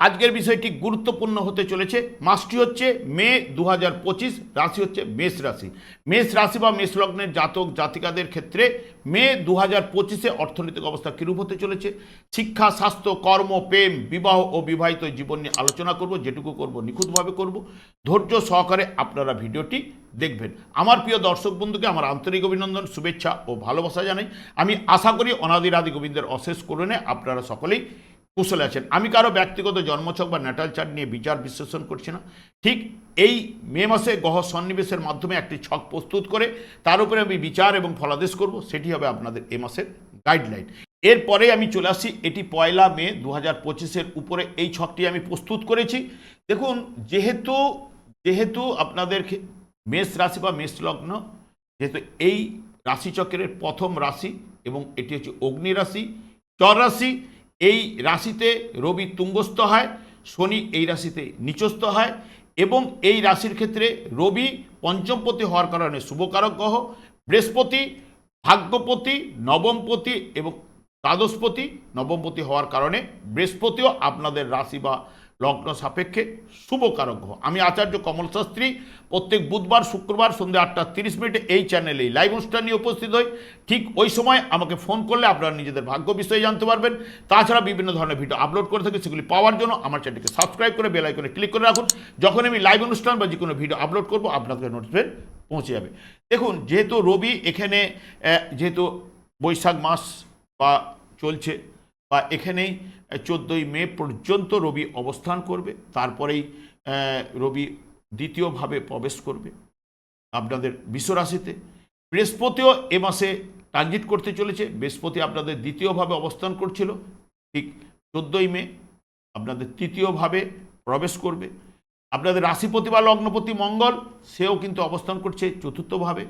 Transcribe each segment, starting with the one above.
আজকের বিষয়টি গুরুত্বপূর্ণ হতে চলেছে। মাসটি হচ্ছে মে দু হাজার পঁচিশ, রাশি হচ্ছে মেষ রাশি। মেষ রাশি বা মেষ লগ্নের জাতক, জাতিকাদের ক্ষেত্রে মে দু হাজার পঁচিশে অর্থনৈতিক অবস্থা কীরূপ হতে চলেছে? শিক্ষা, স্বাস্থ্য, কর্ম, প্রেম, বিবাহ ও বিবাহিত জীবন নিয়ে আলোচনা করব, যেটুকু করব, নিখুঁতভাবে করব। ধৈর্য সহকারে আপনারা ভিডিওটি দেখবেন। আমার প্রিয় দর্শক বন্ধুকে আমার আন্তরিক অভিনন্দন, শুভেচ্ছা ও ভালোবাসা জানাই। আমি আশা করি অনাদির আদি গোবিন্দের অশেষ করুণে আপনারা সকলেই কুশলে আছেন। আমি কারও ব্যক্তিগত জন্মছক বা ন্যাটাল চার্ট নিয়ে বিচার বিশ্লেষণ করছি না। ঠিক এই মে মাসে গহ সন্নিবেশের মাধ্যমে একটি ছক প্রস্তুত করে তার উপরে আমি বিচার এবং ফলাদেশ করব, সেটি হবে আপনাদের এ মাসের গাইডলাইন এরপরে আমি চলে আসি, এটি পয়লা মে দু হাজার পঁচিশের উপরে এই ছকটি আমি প্রস্তুত করেছি। দেখুন, যেহেতু যেহেতু আপনাদের মেষ রাশি বা মেষ লগ্ন, যেহেতু এই রাশিচক্রের প্রথম রাশি এবং এটি হচ্ছে অগ্নি রাশি, চর রাশি এই রাশিতে রবি তুঙ্গস্থ হয়, শনি এই রাশিতে নিচস্থ হয় এবং এই রাশির ক্ষেত্রে রবি পঞ্চমপতি হওয়ার কারণে শুভকারক গ্রহ, বৃহস্পতি, ভাগ্যপতি নবমপতি এবং দ্বাদশপতি নবমপতি হওয়ার কারণে বৃহস্পতিও আপনাদের রাশি বা লগ্ন সাপেক্ষে শুভকারক গ্রহ আমি আচার্য কমল শাস্ত্রী, প্রত্যেক বুধবার, শুক্রবার সন্ধ্যে আটটা তিরিশ মিনিটে এই চ্যানেলেই লাইভ অনুষ্ঠান নিয়ে উপস্থিত হই। ঠিক ওই সময় আমাকে ফোন করলে আপনারা নিজেদের ভাগ্য বিষয়ে জানতে পারবেন। তাছাড়া বিভিন্ন ধরনের ভিডিও আপলোড করে থাকি, সেগুলি পাওয়ার জন্য আমার চ্যানেলকে সাবস্ক্রাইব করে বেল আইকনে ক্লিক করে রাখুন। যখন আমি লাইভ অনুষ্ঠান বা যে কোনো ভিডিও আপলোড করব, আপনাদের নোটিফিকেশন পৌঁছে যাবে। দেখুন, যেহেতু রবি এখানে যেহেতু বৈশাখ মাস বা চলছে বা এখানেই চোদ্দোই মে পর্যন্ত রবি অবস্থান করবে, তারপরেই রবি দ্বিতীয়ভাবে প্রবেশ করবে আপনাদের বিশ্বরাশিতে। বৃহস্পতিও এ মাসে ট্রানজিট করতে চলেছে, বৃহস্পতি আপনাদের দ্বিতীয়ভাবে অবস্থান করছিল, ঠিক চোদ্দোই মে আপনাদের তৃতীয়ভাবে প্রবেশ করবে। আপনাদের রাশিপতি বা লগ্নপতি মঙ্গল, সেও কিন্তু অবস্থান করছে চতুর্থভাবে।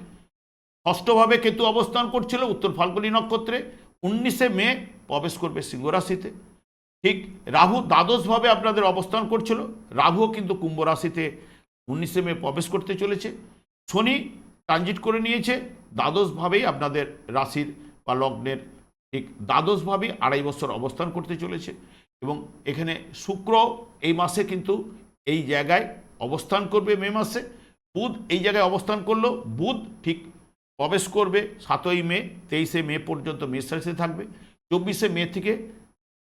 ষষ্ঠভাবে কেতু অবস্থান করছিল উত্তর ফাল্গুনী নক্ষত্রে। উনিশে মে প্রবেশ করবে সিংহ রাশিতে ঠিক রাহু দ্বাদশভাবে আপনাদের অবস্থান করছিল। রাহুও কিন্তু কুম্ভ রাশিতে উনিশে মে প্রবেশ করতে চলেছে। শনি ট্রানজিট করে নিয়েছে। দ্বাদশভাবেই আপনাদের রাশির বা লগ্নের ঠিক দ্বাদশভাবেই আড়াই বছর অবস্থান করতে চলেছে এবং এখানে শুক্র এই মাসে কিন্তু এই জায়গায় অবস্থান করবে মে মাসে। বুধ এই জায়গায় অবস্থান করল। বুধ ঠিক প্রবেশ করবে সাতই মে, তেইশে মে পর্যন্ত মেষ রাশিতে থাকবে। চব্বিশে মে থেকে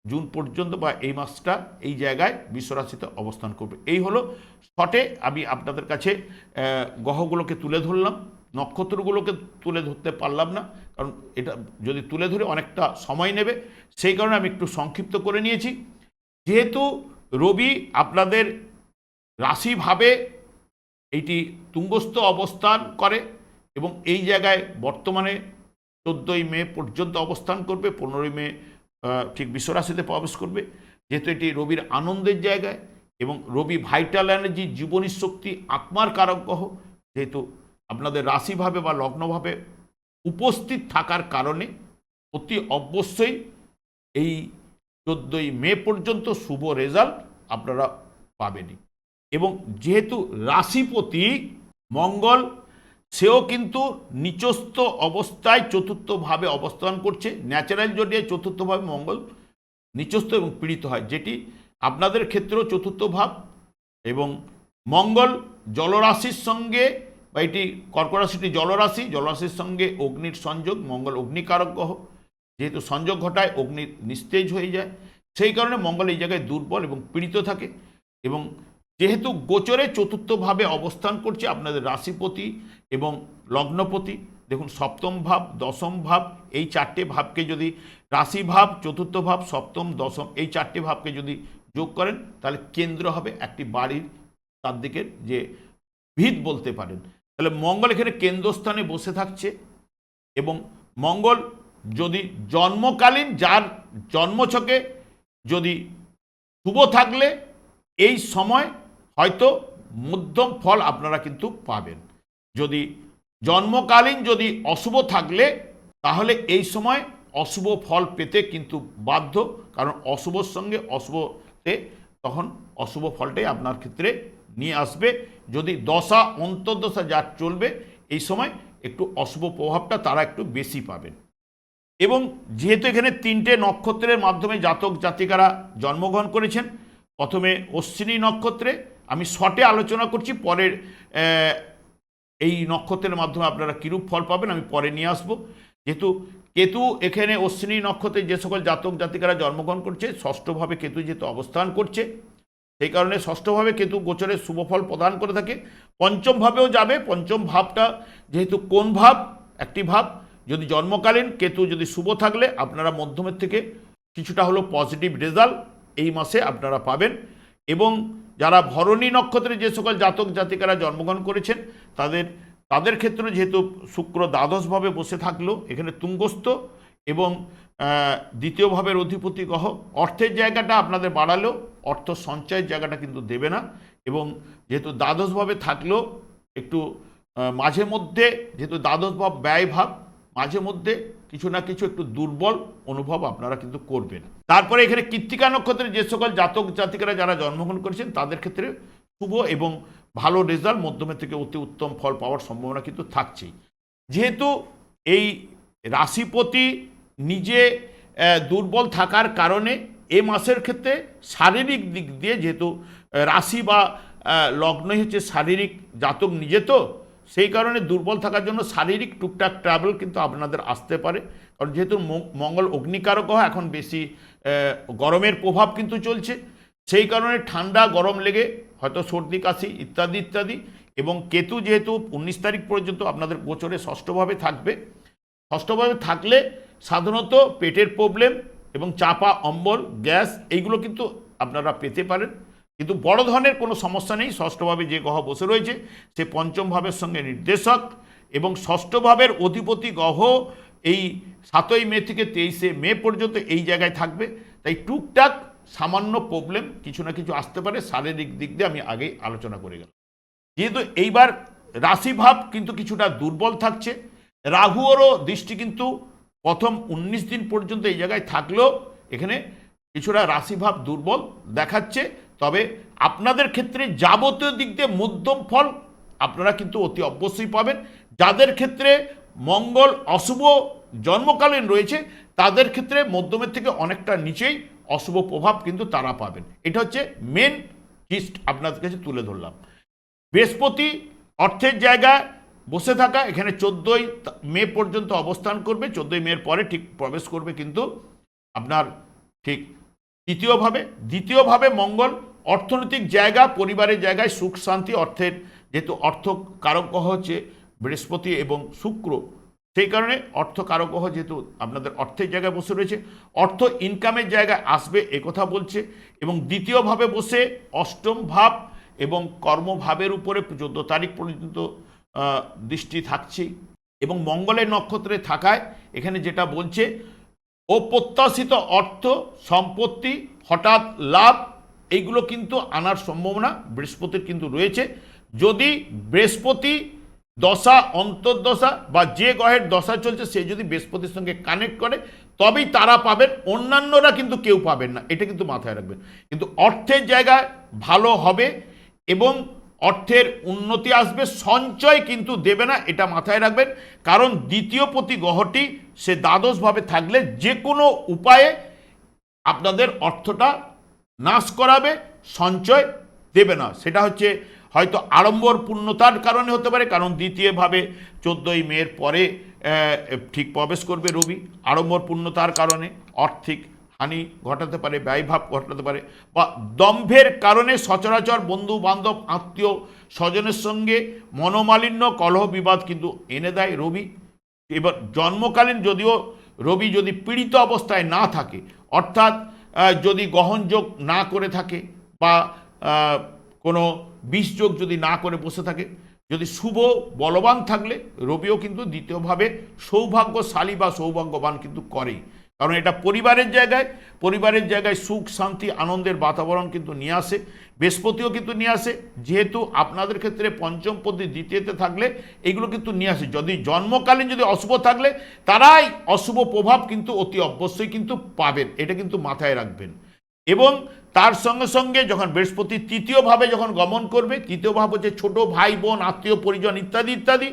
জুন পর্যন্ত বা এই মাসটা এই জায়গায় বিশ্বরাশিতে অবস্থান করবে। এই হলো শটে আমি আপনাদের কাছে গ্রহগুলোকে তুলে ধরলাম। নক্ষত্রগুলোকে তুলে ধরতে পারলাম না, কারণ এটা যদি তুলে ধরে অনেকটা সময় নেবে, সেই কারণে আমি একটু সংক্ষিপ্ত করে নিয়েছি। যেহেতু রবি আপনাদের রাশিভাবে এইটি তুঙ্গস্থ অবস্থান করে এবং এই জায়গায় বর্তমানে চোদ্দোই মে পর্যন্ত অবস্থান করবে, পনেরোই মে ঠিক বিশ্বরাশিতে প্রবেশ করবে। যেহেতু এটি রবির আনন্দের জায়গায় এবং রবি ভাইটাল এনার্জি, জীবনী শক্তি, আত্মার কারক গ্রহ, যেহেতু আপনাদের রাশিভাবে বা লগ্নভাবে উপস্থিত থাকার কারণে অতি অবশ্যই এই চোদ্দোই মে পর্যন্ত শুভ রেজাল্ট আপনারা পাবেনই। এবং যেহেতু রাশিপতি মঙ্গল সেও কিন্তু নিচস্থ অবস্থায় চতুর্থভাবে অবস্থান করছে ন্যাচারাল জোডিয়ায় চতুর্থভাবে মঙ্গল, নিচস্থ এবং পীড়িত হয়, যেটি আপনাদের ক্ষেত্রেও চতুর্থ ভাব এবং মঙ্গল জলরাশির সঙ্গে বা এটি কর্করাশিটি জলরাশি, জলরাশির সঙ্গে অগ্নির সংযোগ, মঙ্গল অগ্নিকারক গ্রহ, যেহেতু সংযোগ ঘটায়, অগ্নি নিস্তেজ হয়ে যায়, সেই কারণে মঙ্গল এই জায়গায় দুর্বল এবং পীড়িত থাকে এবং যেহেতু গোচরে চতুর্থভাবে অবস্থান করছে আপনাদের রাশিপতি এবং লগ্নপতি, দেখুন সপ্তম ভাব, দশম ভাব, এই চারটে ভাবকে যদি রাশি ভাব, চতুর্থ ভাব, সপ্তম, দশম, এই চারটে ভাবকে যদি যোগ করেন, তাহলে কেন্দ্র হবে একটি বাড়ির তার দিকের যে ভিত বলতে পারেন। তাহলে মঙ্গল এখানে কেন্দ্রস্থানে বসে থাকছে এবং মঙ্গল যদি জন্মকালীন, যার জন্মছকে যদি শুভ থাকলে, এই সময় হয়তো মধ্যম ফল আপনারা কিন্তু পাবেন। যদি জন্মকালীন যদি অশুভ থাকলে, তাহলে এই সময় অশুভ ফল পেতে কিন্তু বাধ্য, কারণ অশুভর সঙ্গে অশুভতে তখন অশুভ ফলটাই আপনার ক্ষেত্রে নিয়ে আসবে। যদি দশা, অন্তর্দশা যা চলবে, এই সময় একটু অশুভ প্রভাবটা তারা একটু বেশি পাবেন। এবং যেহেতু এখানে তিনটে নক্ষত্রের মাধ্যমে জাতক জাতিকারা জন্মগ্রহণ করেছেন, প্রথমে অশ্বিনী নক্ষত্রে আমি শটে আলোচনা করছি, পরের এই নক্ষত্রের মাধ্যমে আপনারা কীরূপ ফল পাবেন আমি পরে নিয়ে আসব। যেহেতু কেতু এখানে অশ্বিনী নক্ষত্রে যে সকল জাতক জাতিকারা জন্মগ্রহণ করছে, ষষ্ঠভাবে কেতু যেহেতু অবস্থান করছে, সেই কারণে ষষ্ঠভাবে কেতু গোচরের শুভফল প্রদান করে থাকে। পঞ্চমভাবেও যাবে, পঞ্চম ভাবটা যেহেতু কোন ভাব? একটি ভাব। যদি জন্মকালীন কেতু যদি শুভ থাকলে, আপনারা মধ্যমের থেকে কিছুটা হলো পজিটিভ রেজাল্ট এই মাসে আপনারা পাবেন। এবং যারা ভরণী নক্ষত্রে যে সকল জাতক জাতিকারা জন্মগ্রহণ করেছেন তাদের তাদের ক্ষেত্রে যেহেতু শুক্র দ্বাদশভাবে বসে থাকল এখানে তুঙ্গস্থ এবং আহ, দ্বিতীয় ভাবের অধিপতি গ্রহ অর্থের জায়গাটা আপনাদের বাড়ালেও অর্থ সঞ্চয়ের জায়গাটা কিন্তু দেবে না এবং যেহেতু দ্বাদশভাবে থাকলেও একটু মাঝে মধ্যে যেহেতু দ্বাদশ ভাব মাঝে মধ্যে কিছু না কিছু একটু দুর্বল অনুভব আপনারা কিন্তু করবেন। তারপরে এখানে কৃত্তিকা নক্ষত্রে যে সকল জাতক জাতিকারা যারা জন্মগ্রহণ করেছেন, তাদের ক্ষেত্রে শুভ এবং ভালো রেজাল্ট মধ্যমের থেকে অতি উত্তম ফল পাওয়ার সম্ভাবনা কিন্তু থাকছেই। যেহেতু এই রাশিপতি নিজে দুর্বল থাকার কারণে এ মাসের ক্ষেত্রে শারীরিক দিক দিয়ে যেহেতু রাশি বা লগ্নই হচ্ছে শারীরিক জাতক নিজে তো সেই কারণে দুর্বল থাকার জন্য শারীরিক টুকটাক ট্রাভেল কিন্তু আপনাদের আসতে পারে। কারণ যেহেতু মঙ্গল অগ্নিকারক গ্রহ এখন বেশি গরমের প্রভাব কিন্তু চলছে। সেই কারণে ঠান্ডা, গরম লেগে হয়তো সর্দি, কাশি ইত্যাদি ইত্যাদি এবং কেতু যেহেতু উনিশ তারিখ পর্যন্ত আপনাদের গোচরে ষষ্ঠভাবে থাকবে। ষষ্ঠভাবে থাকলে সাধারণত পেটের প্রবলেম এবং চাপা, অম্বল, গ্যাস এইগুলো কিন্তু আপনারা পেতে পারেন। কিন্তু বড় ধরনের কোনো সমস্যা নেই, ষষ্ঠভাবে যে গ্রহ বসে রয়েছে, সে পঞ্চম ভাবের সঙ্গে নির্দেশক এবং ষষ্ঠ ভাবের অধিপতি গ্রহ এই সাতই মে থেকে তেইশে মে পর্যন্ত এই জায়গায় থাকবে। তাই টুকটাক সামান্য প্রবলেম কিছু না কিছু আসতে পারে, শারীরিক দিক দিয়ে আমি আগেই আলোচনা করে গেলাম। যেহেতু এইবার রাশিভাব কিন্তু কিছুটা দুর্বল থাকছে, রাহুরও দৃষ্টি কিন্তু প্রথম উনিশ দিন পর্যন্ত এই জায়গায় থাকলেও এখানে কিছুটা রাশিভাব দুর্বল দেখাচ্ছে। তবে আপনাদের ক্ষেত্রে যাবতীয় দিক দিয়ে মধ্যম ফল আপনারা কিন্তু অতি অবশ্যই পাবেন। যাদের ক্ষেত্রে মঙ্গল অশুভ জন্মকালীন রয়েছে, তাদের ক্ষেত্রে মধ্যমের থেকে অনেকটা নিচেই অশুভ প্রভাব কিন্তু তারা পাবেন। এটা হচ্ছে মেন হিস্ট আপনাদের কাছে তুলে ধরলাম। বৃহস্পতি অর্থের জায়গায় বসে থাকা, এখানে চোদ্দোই মে পর্যন্ত অবস্থান করবে, চোদ্দোই মের পরে ঠিক প্রবেশ করবে কিন্তু আপনার ঠিক তৃতীয়ভাবে, দ্বিতীয়ভাবে মঙ্গল, অর্থনৈতিক জায়গা, পরিবারের জায়গায় সুখ, শান্তি, অর্থের যেহেতু অর্থ কারক হচ্ছে বৃহস্পতি এবং শুক্র, সেই কারণে অর্থ কারক যেহেতু আপনাদের অর্থের জায়গায় বসে রয়েছে, অর্থ ইনকামের জায়গায় আসবে একথা বলছে এবং দ্বিতীয়ভাবে বসে অষ্টম ভাব এবং কর্মভাবের উপরে চোদ্দ তারিখ পর্যন্ত দৃষ্টি থাকছেই এবং মঙ্গলের নক্ষত্রে থাকায় এখানে যেটা বলছে অপ্রত্যাশিত অর্থ, সম্পত্তি, হঠাৎ লাভ, এইগুলো কিন্তু আনার সম্ভাবনা বৃহস্পতির কিন্তু রয়েছে। যদি বৃহস্পতি দশা, অন্তর্দশা বা যে গ্রহের দশা চলছে, সে যদি বৃহস্পতির সঙ্গে কানেক্ট করে, তবেই তারা পাবেন। অন্যান্যরা কিন্তু কেউ পাবেন না। এটা কিন্তু মাথায় রাখবেন। কিন্তু অর্থের জায়গায় ভালো হবে এবং অর্থের উন্নতি আসবে, সঞ্চয় কিন্তু দেবে না, এটা মাথায় রাখবেন। কারণ দ্বিতীয় প্রতি গ্রহটি সে দ্বাদশভাবে থাকলে যে কোনো উপায়ে আপনাদের অর্থটা নাশ করাবে, সঞ্চয় দেবে না। সেটা হচ্ছে হয়তো আড়ম্বর পূর্ণতার কারণে হতে পারে, কারণ দ্বিতীয়ভাবে চোদ্দোই মের পরে ঠিক প্রবেশ করবে রবি আড়ম্বর পূর্ণতার কারণে আর্থিক হানি ঘটাতে পারে, ব্যয়ভাব ঘটাতে পারে বা দম্ভের কারণে সচরাচর বন্ধু বান্ধব আত্মীয় স্বজনের সঙ্গে মনোমালিন্য, কলহ বিবাদ কিন্তু এনে দেয় রবি। এবার জন্মকালীন যদিও রবি যদি পীড়িত অবস্থায় না থাকে, অর্থাৎ যদি গ্রহণযোগ না করে থাকে বা কোনো বিষযোগ যদি না করে বসে থাকে, যদি শুভ বলবান থাকলে রবিও কিন্তু দ্বিতীয়ভাবে সৌভাগ্যশালী বা সৌভাগ্যবান কিন্তু করেই। কারণ এটা পরিবারের জায়গায় পরিবারের জায়গায় সুখ, শান্তি, আনন্দের বাতাবরণ কিন্তু নিয়ে আসে, বৃহস্পতিও কিন্তু নিয়ে আসে। যেহেতু আপনাদের ক্ষেত্রে পঞ্চম পদ্ধতি দ্বিতীয়তে থাকলে এগুলো কিন্তু নিয়ে আসে। যদি জন্মকালীন যদি অশুভ থাকলে, তারাই অশুভ প্রভাব কিন্তু অতি অবশ্যই কিন্তু পাবেন। এটা কিন্তু মাথায় রাখবেন। এবং তার সঙ্গে সঙ্গে যখন বৃহস্পতি তৃতীয়ভাবে যখন গমন করবে, তৃতীয় ভাব হচ্ছে ছোটো ভাই, বোন, আত্মীয়, পরিজন ইত্যাদি ইত্যাদি,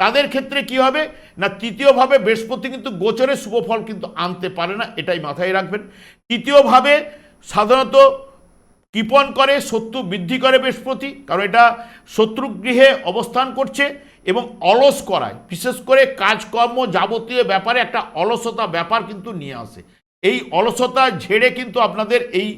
তাদের ক্ষেত্রে কি হবে? না তৃতীয়ভাবে বৃহস্পতি কিন্তু গোচরে শুভ ফল কিন্তু আনতে পারে না, এটাই মাথায় রাখবেন। তৃতীয়ভাবে সাধারণত কৃপণ করে, শত্রু বৃদ্ধি করে বৃহস্পতি, কারণ এটা শত্রুগৃহে অবস্থান করছে এবং অলস করায়। বিশেষ করে কাজকর্ম যাবতীয় ব্যাপারে একটা অলসতা ব্যাপার কিন্তু নিয়ে আসে। এই অলসতা ঝেড়ে কিন্তু আপনাদের এই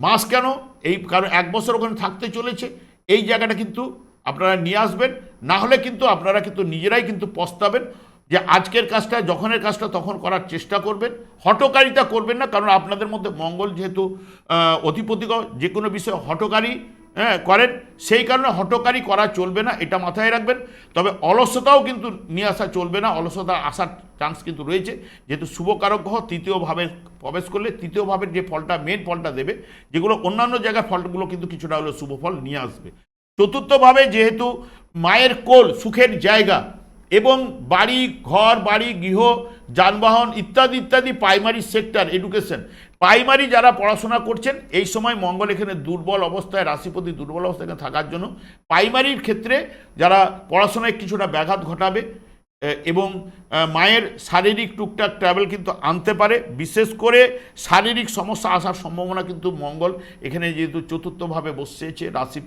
মাস কেন? এই কারণ এক বছর ওখানে থাকতে চলেছে। এই জায়গাটা কিন্তু আপনারা নিয়ে আসবেন। না হলে কিন্তু আপনারা কিন্তু নিজেরাই কিন্তু পস্তাবেন যে আজকের কাজটা যখনের কাজটা তখন করার চেষ্টা করবেন। হটকারিতা করবেন না কারণ আপনাদের মধ্যে মঙ্গল যেহেতু আহ, অধিপতিগ যে কোনো বিষয়ে হটকারী হ্যাঁ করেন। সেই কারণে হটকারী করা চলবে না, এটা মাথায় রাখবেন। তবে অলসতাও কিন্তু নিয়ে আসা চলবে না, অলসতা আসার চান্স কিন্তু রয়েছে। যেহেতু শুভকারক গ্রহ তৃতীয়ভাবে প্রবেশ করলে তৃতীয়ভাবে যে ফলটা মেন ফলটা দেবে, যেগুলো অন্যান্য জায়গায় ফলগুলো কিন্তু কিছুটা হলেও শুভ ফল নিয়ে আসবে। চতুর্থভাবে যেহেতু মায়ের কোল, সুখের জায়গা এবং বাড়ি, ঘর, বাড়ি, গৃহ, যানবাহন ইত্যাদি ইত্যাদি প্রাইমারি সেক্টর এডুকেশন প্রাইমারি যারা পড়াশোনা করছেন, এই সময় মঙ্গল এখানে দুর্বল অবস্থায়, রাশিপতি দুর্বল অবস্থায় থাকার জন্য প্রাইমারির ক্ষেত্রে যারা পড়াশোনায় কিছুটা ব্যাঘাত ঘটাবে এবং মায়ের শারীরিক টুকটাক ট্রাভেল কিন্তু আনতে পারে। বিশেষ করে শারীরিক সমস্যা আসার সম্ভাবনা কিন্তু মঙ্গল এখানে যেহেতু চতুর্থভাবে বসেছে রাশি,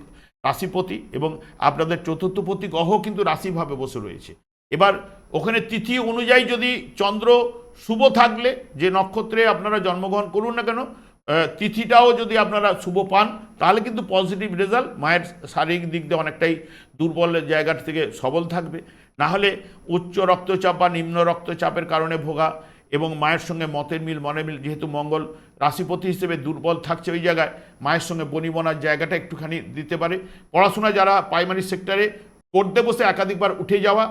রাশিপতি এবং আপনাদের চতুর্থপতি গ্রহ কিন্তু রাশিভাবে বসে রয়েছে। এবার ওখানে তিথি অনুযায়ী যদি চন্দ্র শুভ থাকলে, যে নক্ষত্রে আপনারা জন্মগ্রহণ করুন না কেন তিথিটাও যদি আপনারা শুভ পান, তাহলে কিন্তু পজিটিভ রেজাল্ট মায়ের শারীরিক দিক দিয়ে অনেকটাই দুর্বল জায়গা থেকে সবল থাকবে। না হলে উচ্চ রক্তচাপ বা নিম্ন রক্তচাপের কারণে ভোগা এবং মায়ের সঙ্গে মতের মিল মনে মিল, যেহেতু মঙ্গল রাশিপতি হিসেবে দুর্বল থাকছে ওই জায়গায়, মায়ের সঙ্গে বনিবনার জায়গাটা একটুখানি দিতে পারে। পড়াশোনা যারা প্রাইমারি সেক্টরে পড়তে বসে একাধিকবার উঠে যাওয়া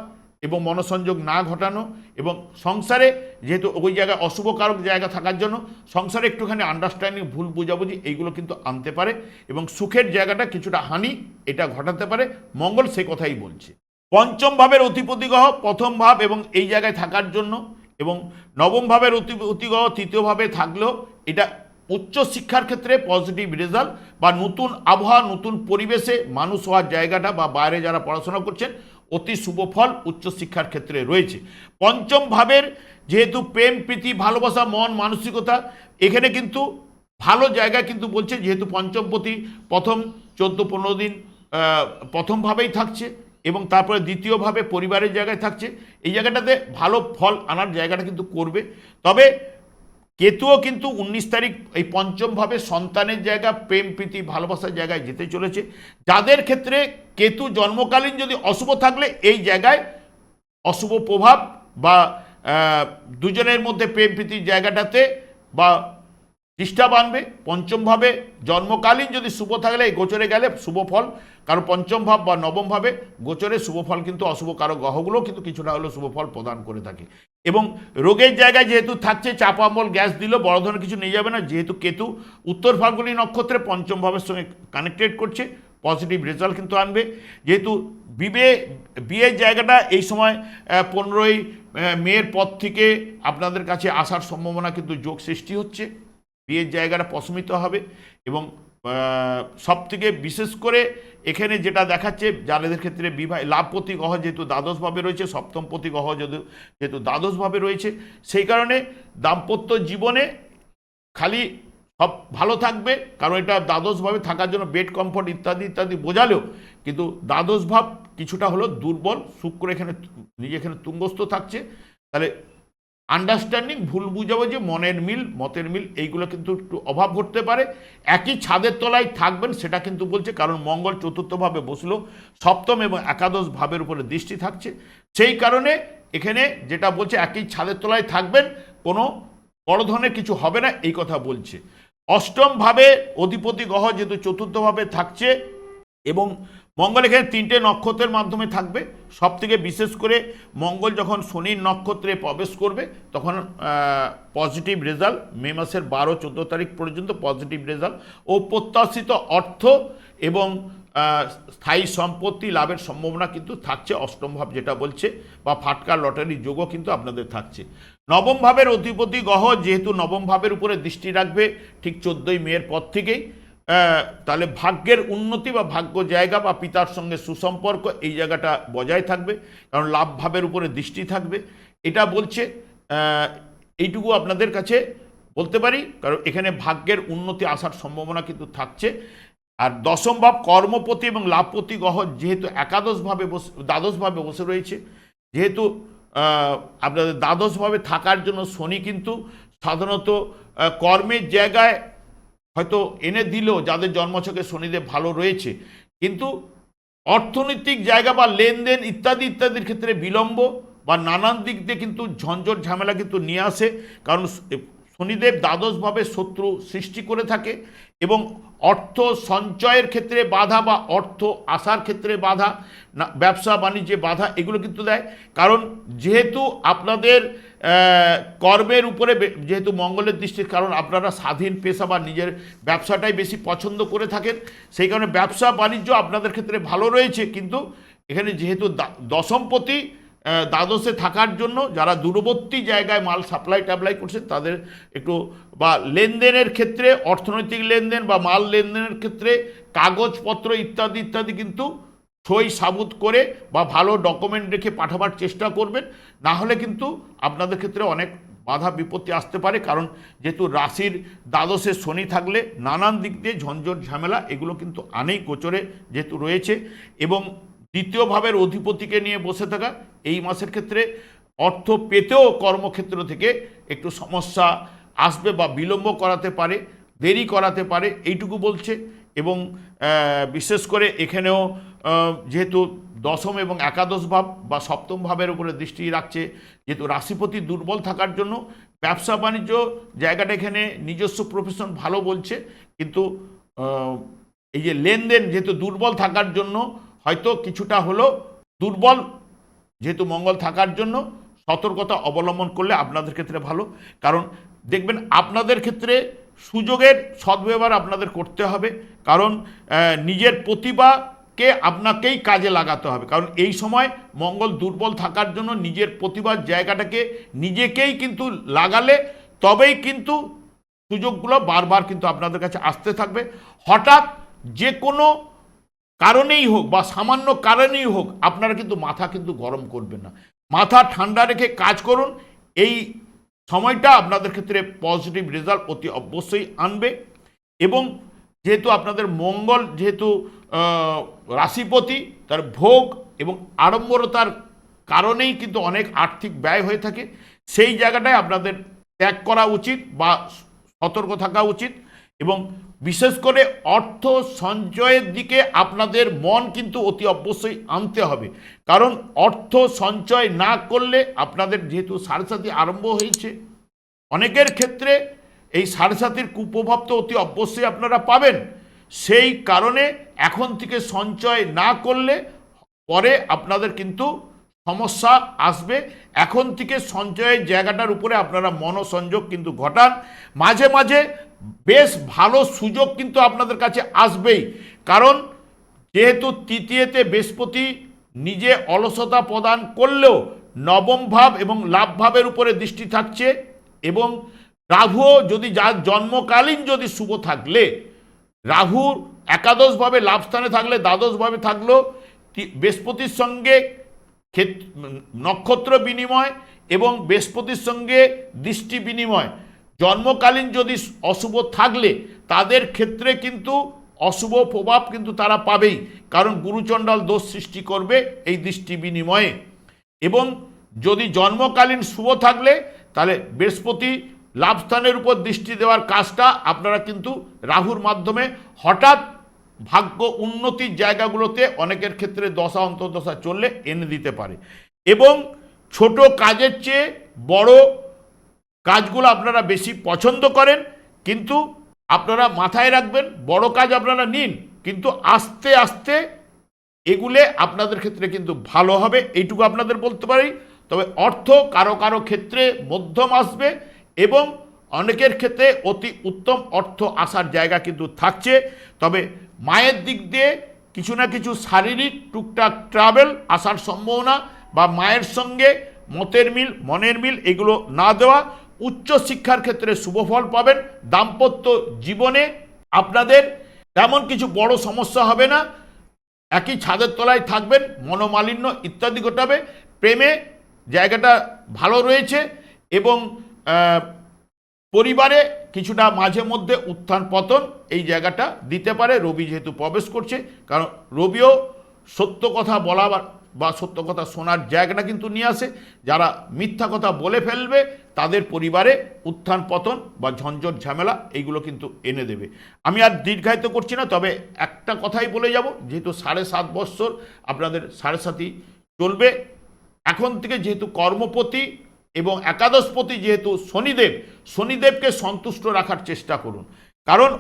এবং মনসংযোগ না ঘটানো এবং সংসারে যেহেতু ওই জায়গায় অশুভকারক জায়গা থাকার জন্য সংসারে একটুখানি আন্ডারস্ট্যান্ডিং ভুল বোঝাবুঝি এইগুলো কিন্তু আনতে পারে এবং সুখের জায়গাটা কিছুটা হানি এটা ঘটাতে পারে। মঙ্গল সে কথাই বলছে। পঞ্চম ভাবের অধিপতি গ্রহ প্রথম ভাব এবং এই জায়গায় থাকার জন্য এবং নবম ভাবের অধিপতি গ্রহ তৃতীয় ভাবে থাকলেও এটা উচ্চ শিক্ষার ক্ষেত্রে পজিটিভ রেজাল্ট বা নতুন আবহাওয়া, নতুন পরিবেশে মানুষ হওয়ার জায়গাটা বা বাইরে যারা পড়াশোনা করছেন অতি শুভ ফল উচ্চশিক্ষার ক্ষেত্রে রয়েছে। পঞ্চম ভাবের যেহেতু প্রেম, প্রীতি, ভালোবাসা, মন, মানসিকতা, এখানে কিন্তু ভালো জায়গা কিন্তু বলছে, যেহেতু পঞ্চমপতি প্রথম চোদ্দ পনেরো দিন প্রথমভাবেই থাকছে এবং তারপরে দ্বিতীয়ভাবে পরিবারের জায়গায় থাকছে। এই জায়গাটাতে ভালো ফল আনার জায়গাটা কিন্তু করবে। তবে কেতুও কিন্তু উনিশ তারিখ এই পঞ্চমভাবে সন্তানের জায়গা, প্রেম, প্রীতি, ভালোবাসার জায়গায় যেতে চলেছে। যাদের ক্ষেত্রে কেতু জন্মকালীন যদি অশুভ থাকলে, এই জায়গায় অশুভ প্রভাব বা দুজনের মধ্যে প্রেম, প্রীতির জায়গাটাতে বা ডিস্টার্ব আনবে পঞ্চমভাবে জন্মকালীন যদি শুভ থাকলে, এই গোচরে গেলে শুভ ফল। কারণ পঞ্চম ভাব বা নবমভাবে গোচরে শুভ ফল কিন্তু অশুভ কারও গ্রহগুলো কিন্তু কিছুটা হলেও শুভ ফল প্রদান করে থাকে। এবং রোগের জায়গায় যেহেতু থাকছে চাপাম্বল গ্যাস দিল বড় ধরনের কিছু নিয়ে যাবে না। যেহেতু কেতু উত্তর ফাল্গুনি নক্ষত্রে পঞ্চম ভাবের সঙ্গে কানেক্টেড করছে পজিটিভ রেজাল্ট কিন্তু আনবে। যেহেতু বিবে, বিয়ের জায়গাটা এই সময় পনেরোই মেয়ের পর থেকে আপনাদের কাছে আসার সম্ভাবনা কিন্তু যোগ সৃষ্টি হচ্ছে। বিয়ের জায়গাটা প্রশমিত হবে এবং সব থেকে বিশেষ করে এখানে যেটা দেখাচ্ছে, যাদের ক্ষেত্রে বিবাহ লাভপতি গ্রহ যেহেতু দ্বাদশভাবে রয়েছে সপ্তমপতি গ্রহ যেহেতু যেহেতু দ্বাদশভাবে রয়েছে, সেই কারণে দাম্পত্য জীবনে খালি সব ভালো থাকবে, কারণ এটা দ্বাদশভাবে থাকার জন্য বেড কমফোর্ট ইত্যাদি ইত্যাদি বোঝালেও, কিন্তু দ্বাদশ ভাব কিছুটা হলো দুর্বল, শুক্র এখানে নিজে এখানে তুঙ্গস্থ থাকছে, তাহলে আন্ডারস্ট্যান্ডিং ভুল বুঝাবো যে মনের মিল, মতের মিল, এইগুলো কিন্তু একটু অভাব ঘটতে পারে। একই ছাদের তলায় থাকবেন, সেটা কিন্তু বলছে, কারণ মঙ্গল চতুর্থভাবে বসল, সপ্তম এবং একাদশ ভাবের উপরে দৃষ্টি থাকছে। সেই কারণে এখানে যেটা বলছে, একই ছাদের তলায় থাকবেন, কোনো বড় ধরনের কিছু হবে না, এই কথা বলছে। অষ্টমভাবে অধিপতি গ্রহ যেহেতু চতুর্থভাবে থাকছে এবং মঙ্গল এখানে তিনটে নক্ষত্রের মাধ্যমে থাকবে। সব থেকে বিশেষ করে মঙ্গল যখন শনির নক্ষত্রে প্রবেশ করবে, তখন পজিটিভ রেজাল্ট মে মাসের বারো, চোদ্দ তারিখ পর্যন্ত পজিটিভ রেজাল্ট ও প্রত্যাশিত অর্থ এবং স্থায়ী সম্পত্তি লাভের সম্ভাবনা কিন্তু থাকছে। অষ্টম ভাব যেটা বলছে বা ফাটকা লটারি যোগও কিন্তু আপনাদের থাকছে। নবম ভাবের অধিপতি গ্রহ যেহেতু নবম ভাবের উপরে দৃষ্টি রাখবে, ঠিক চোদ্দোই মেয়ের পর থেকেই। তাহলে ভাগ্যের উন্নতি বা ভাগ্য জায়গা বা পিতার সঙ্গে সুসম্পর্ক, এই জায়গাটা বজায় থাকবে। কারণ লাভ ভাবের উপরে দৃষ্টি থাকবে। এটা বলছে এইটুকু আপনাদের কাছে বলতে পারি। কারণ এখানে ভাগ্যের উন্নতি আসার সম্ভাবনা কিন্তু থাকছে। আর দশম ভাব, কর্মপতি এবং লাভপতি গহ যেহেতু একাদশভাবে বসে, দ্বাদশভাবে বসে রয়েছে, যেহেতু আপনাদের দ্বাদশভাবে থাকার জন্য শনি কিন্তু সাধারণত কর্মের জায়গায় হয়তো এনে দিলেও যাদের জন্মছকে শনিদেব ভালো রয়েছে, কিন্তু অর্থনৈতিক জায়গা বা লেনদেন ইত্যাদি ইত্যাদির ক্ষেত্রে বিলম্ব বা নানান দিক দিয়ে কিন্তু ঝঞ্ঝট ঝামেলা কিন্তু নিয়ে আসে। কারণ শনিদেব দ্বাদশভাবে শত্রু সৃষ্টি করে থাকে এবং অর্থ সঞ্চয়ের ক্ষেত্রে বাধা বা অর্থ আসার ক্ষেত্রে বাধা, না, ব্যবসা, বাণিজ্যে বাধা, এগুলো কিন্তু দেয়। কারণ যেহেতু আপনাদের কর্মের উপরে যেহেতু মঙ্গলের দৃষ্টির কারণ, আপনারা স্বাধীন পেশা বা নিজের ব্যবসাটাই বেশি পছন্দ করে থাকেন, সেই কারণে ব্যবসা, বাণিজ্য আপনাদের ক্ষেত্রে ভালো রয়েছে। কিন্তু এখানে যেহেতু দশমপতি দ্বাদশে থাকার জন্য যারা দূরবর্তী জায়গায় মাল সাপ্লাই টাপ্লাই করছেন তাদের একটু বা লেনদেনের ক্ষেত্রে, অর্থনৈতিক লেনদেন বা মাল লেনদেনের ক্ষেত্রে কাগজপত্র ইত্যাদি ইত্যাদি কিন্তু সই সাবুত করে বা ভালো ডকুমেন্ট রেখে পাঠাবার চেষ্টা করবেন। না হলে কিন্তু আপনাদের ক্ষেত্রে অনেক বাধা, বিপত্তি আসতে পারে, কারণ যেহেতু রাশির দ্বাদশে শনি থাকলে নানান দিক দিয়ে ঝঞ্ঝট, ঝামেলা এগুলো কিন্তু আনেই গোচরে যেহেতু রয়েছে। এবং দ্বিতীয় ভাবের অধিপতিকে নিয়ে বসে থাকা। এই মাসের ক্ষেত্রে অর্থ পেতেও কর্মক্ষেত্র থেকে একটু সমস্যা আসবে বা বিলম্ব করাতে পারে, দেরি করাতে পারে, এইটুকু বলছে। এবং বিশেষ করে এখানেও যেহেতু দশম এবং একাদশ ভাব বা সপ্তম ভাবের উপরে দৃষ্টি রাখছে, যেহেতু রাশিপতি দুর্বল থাকার জন্য ব্যবসা বাণিজ্য জায়গাটা এখানে নিজস্ব প্রফেশন ভালো বলছে। কিন্তু এই যে লেনদেন যেহেতু দুর্বল থাকার জন্য হয়তো কিছুটা হলো দুর্বল, যেহেতু মঙ্গল থাকার জন্য সতর্কতা অবলম্বন করলে আপনাদের ক্ষেত্রে ভালো। কারণ দেখবেন আপনাদের ক্ষেত্রে সুযোগের সদ্ব্যবহার আপনাদের করতে হবে। কারণ নিজের প্রতিভাকে আপনাকেই কাজে লাগাতে হবে। কারণ এই সময় মঙ্গল দুর্বল থাকার জন্য নিজের প্রতিভার জায়গাটাকে নিজেকেই কিন্তু লাগালে তবেই কিন্তু সুযোগগুলো বারবার কিন্তু আপনাদের কাছে আসতে থাকবে। হঠাৎ যে কোনো কারণেই হোক বা সামান্য কারণেই হোক, আপনারা কিন্তু মাথা কিন্তু গরম করবেন না। মাথা ঠান্ডা রেখে কাজ করুন। এই সময়টা আপনাদের ক্ষেত্রে পজিটিভ রেজাল্ট অতি অবশ্যই আনবে এবং যেহেতু আপনাদের মঙ্গল, যেহেতু রাশিপতি, তার ভোগ এবং আড়ম্বরতার কারণেই কিন্তু অনেক আর্থিক ব্যয় হয়ে থাকে, সেই জায়গাটায় আপনাদের ত্যাগ করা উচিত বা সতর্ক থাকা উচিত এবং বিশেষ করে অর্থ সঞ্চয়ের দিকে আপনাদের মন কিন্তু অতি অবশ্যই আনতে হবে। কারণ অর্থ সঞ্চয় না করলে আপনাদের যেহেতু সারসাথী আরম্ভ হয়েছে, অনেকের ক্ষেত্রে এই সারসাথীর কুপ্রভাব তো অতি অবশ্যই আপনারা পাবেন। সেই কারণে এখন থেকে সঞ্চয় না করলে পরে আপনাদের কিন্তু সমস্যা আসবে। এখন থেকে সঞ্চয়ের জায়গাটার উপরে আপনারা মনোসংযোগ কিন্তু ঘটান। মাঝে মাঝে বেশ ভালো সুযোগ কিন্তু আপনাদের কাছে আসবেই। কারণ যেহেতু তৃতীয়তে বৃহস্পতি নিজে অলসতা প্রদান করলেও নবম ভাব এবং লাভ ভাবের উপরে দৃষ্টি থাকছে এবং রাহুও যদি যার জন্মকালীন যদি শুভ থাকলে রাহুর একাদশভাবে লাভস্থানে থাকলে, দ্বাদশভাবে থাকলেও বৃহস্পতির সঙ্গে ক্ষেত- নক্ষত্র বিনিময় এবং বৃহস্পতির সঙ্গে দৃষ্টি বিনিময় জন্মকালীন যদি অশুভ থাকলে, তাদের ক্ষেত্রে কিন্তু অশুভ প্রভাব কিন্তু তারা পাবেই। কারণ গুরুচণ্ডাল দোষ সৃষ্টি করবে এই দৃষ্টি বিনিময়ে। এবং যদি জন্মকালীন শুভ থাকলে, তাহলে বৃহস্পতি লাভস্থানের উপর দৃষ্টি দেওয়ার কাজটা আপনারা কিন্তু রাহুর মাধ্যমে হঠাৎ ভাগ্য উন্নতির জায়গাগুলোতে অনেকের ক্ষেত্রে দশা, অন্তর্দশা চললে এনে দিতে পারে। এবং ছোট কাজের চেয়ে বড় কাজগুলো আপনারা বেশি পছন্দ করেন, কিন্তু আপনারা মাথায় রাখবেন, বড় কাজ আপনারা নিন, কিন্তু আস্তে আস্তে এগুলে আপনাদের ক্ষেত্রে কিন্তু ভালো হবে, এইটুকু আপনাদের বলতে পারি। তবে অর্থ কারও কারও ক্ষেত্রে মধ্যম আসবে এবং অনেকের ক্ষেত্রে অতি উত্তম অর্থ আসার জায়গা কিন্তু থাকছে। তবে মায়ের দিক দিয়ে কিছু না কিছু শারীরিক টুকটাক ট্রাভেল আসার সম্ভাবনা বা মায়ের সঙ্গে মতের মিল, মনের মিল এগুলো না দেওয়া উচ্চ শিক্ষার ক্ষেত্রে শুভফল পাবেন, দাম্পত্য জীবনে আপনাদের তেমন কিছু বড় সমস্যা হবে না। একই ছাদের তলায় থাকবেন, মনোমালিন্য ইত্যাদি ঘটাবে, প্রেমে জায়গাটা ভালো রয়েছে এবং পরিবারে কিছুটা মাঝে মধ্যে উত্থান পতন এই জায়গাটা দিতে পারে। রবি যেহেতু প্রবেশ করছে, কারণ রবিও সত্য কথা বলা বা- সত্য কথা শোনার জায়গাটা কিন্তু নিয়ে আসে। যারা মিথ্যা কথা বলে ফেলবে, তাদের পরিবারে উত্থান পতন বা ঝঞ্ঝট ঝামেলা এইগুলো কিন্তু এনে দেবে। আমি আর দীর্ঘায়িত করছি না, তবে একটা কথাই বলে যাব, যেহেতু সাড়ে সাত বৎসর আপনাদের সাড়ে সাতই চলবে, এখন থেকে যেহেতু কর্মপতি এবং একাদশপতি যেহেতু শনিদেব, শনিদেবকে সন্তুষ্ট রাখার চেষ্টা করুন। কারণ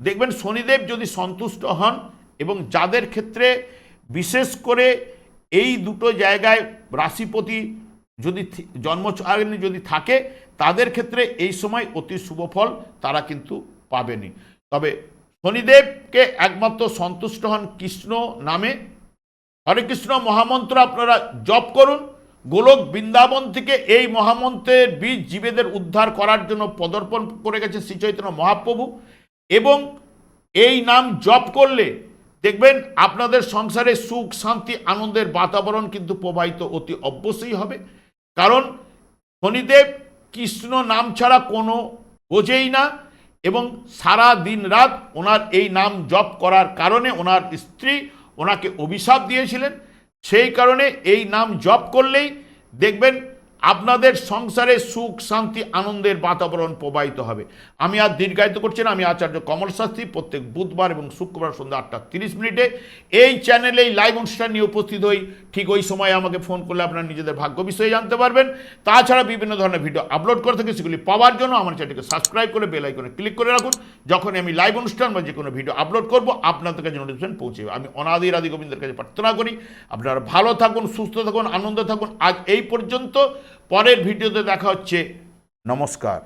দেখবেন শনিদেব যদি সন্তুষ্ট হন এবং যাদের ক্ষেত্রে বিশেষ করে এই দুটো জায়গায় রাশিপতি যদি জন্মচারিণী যদি থাকে, তাদের ক্ষেত্রে এই সময় অতি শুভ ফল তারা কিন্তু পাবেনি। তবে শনিদেবকে একমাত্র সন্তুষ্ট হন কৃষ্ণ নামে। হরে কৃষ্ণ মহামন্ত্র আপনারা জপ করুন। গোলক বৃন্দাবন থেকে এই মহামন্ত্রের বীজ জীবেদের উদ্ধার করার জন্য পদর্পণ করে গেছে শ্রীচৈতন্য মহাপ্রভু। এবং এই নাম জপ করলে দেখবেন আপনাদের সংসারে সুখ, শান্তি, আনন্দের বাতাবরণ কিন্তু প্রবাহিত অতি অবশ্যই হবে। কারণ শনিদেব কৃষ্ণ নাম ছাড়া কোনো বোঝেই না এবং সারা দিন রাত ওনার এই নাম জপ করার কারণে ওনার স্ত্রী ওনাকে অভিশাপ দিয়েছিলেন। সেই কারণে এই নাম জপ করলেই দেখবেন আপনাদের সংসারে সুখ, শান্তি, আনন্দের বাতাবরণ প্রবাহিত হবে। আমি আর দীর্ঘায়িত করছি না, আমি আচার্য কমল শাস্ত্রী প্রত্যেক বুধবার এবং শুক্রবার সন্ধ্যা আটটা তিরিশ মিনিটে এই চ্যানেলে এই লাইভ অনুষ্ঠান নিয়ে উপস্থিত হই। ঠিক ওই সময় আমাকে ফোন করলে আপনারা নিজেদের ভাগ্য বিষয়ে জানতে পারবেন। তাছাড়া বিভিন্ন ধরনের ভিডিও আপলোড করে থাকি, সেগুলি পাওয়ার জন্য আমার চ্যানেলকে সাবস্ক্রাইব করে বেল আইকনে ক্লিক করে রাখুন। যখন আমি লাইভ অনুষ্ঠান বা যে কোনো ভিডিও আপলোড করব, আপনাদের কাছে নোটিফিকেশন পৌঁছে আমি অনাদি আদি গোবিন্দের কাছে প্রার্থনা করি। আপনারা ভালো থাকুন, সুস্থ থাকুন, আনন্দ থাকুন। আজ এই পর্যন্ত পরের ভিডিওতে দেখা হচ্ছে। নমস্কার।